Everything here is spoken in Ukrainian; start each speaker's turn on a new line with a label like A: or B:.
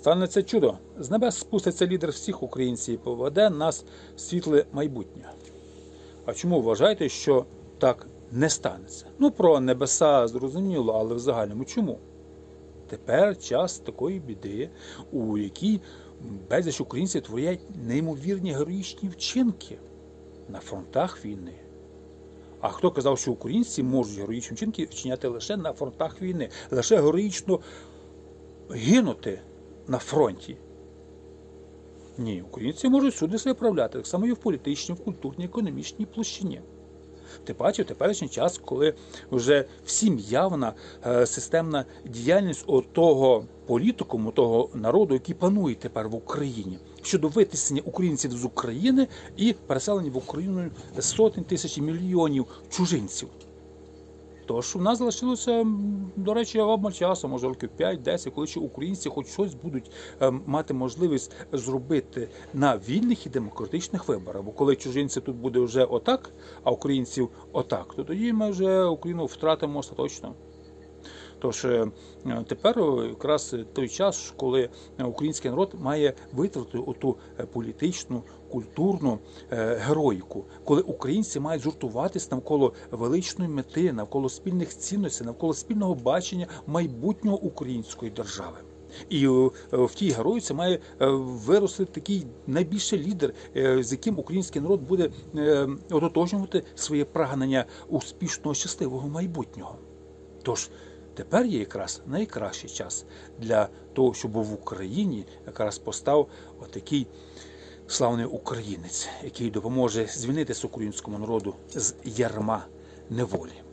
A: Станеться чудо. З небес спуститься лідер всіх українців і поведе нас в світле майбутнє. А чому вважаєте, що так не станеться? Ну, про небеса зрозуміло, але в загальному чому? Тепер час такої біди, у якій безліч українців творять неймовірні героїчні вчинки на фронтах війни. А хто казав, що українці можуть героїчні вчинки вчиняти лише на фронтах війни, лише героїчно гинути на фронті? Ні, українці можуть всюди себе проявляти, так само і в політичній, в культурній, економічній площині. Ти бачив теперішній час, коли вже всім явна е, системна діяльність того політикуму, того народу, який панує тепер в Україні, щодо витиснення українців з України і переселення в Україну сотень тисяч мільйонів чужинців. Тож у нас залишилося, до речі, обмаль часу, може років 5-10, коли ще українці хоч щось будуть е, мати можливість зробити на вільних і демократичних виборах. Бо коли чужинці тут буде вже отак, а українців отак, то тоді ми вже Україну втратимо остаточно. Тож е, тепер якраз той час, коли український народ має витратити оту е, політичну, культурну е, героїку, коли українці мають згуртуватись навколо величної мети, навколо спільних цінностей, навколо спільного бачення майбутнього української держави. І е, в тій героїці має е, вирости такий найбільший лідер, е, з яким український народ буде е, ототожнювати своє прагнення успішного щасливого майбутнього. Тож тепер є якраз найкращий час для того, щоб в Україні якраз постав отакий славний українець, який допоможе звільнитися українському народу з ярма неволі.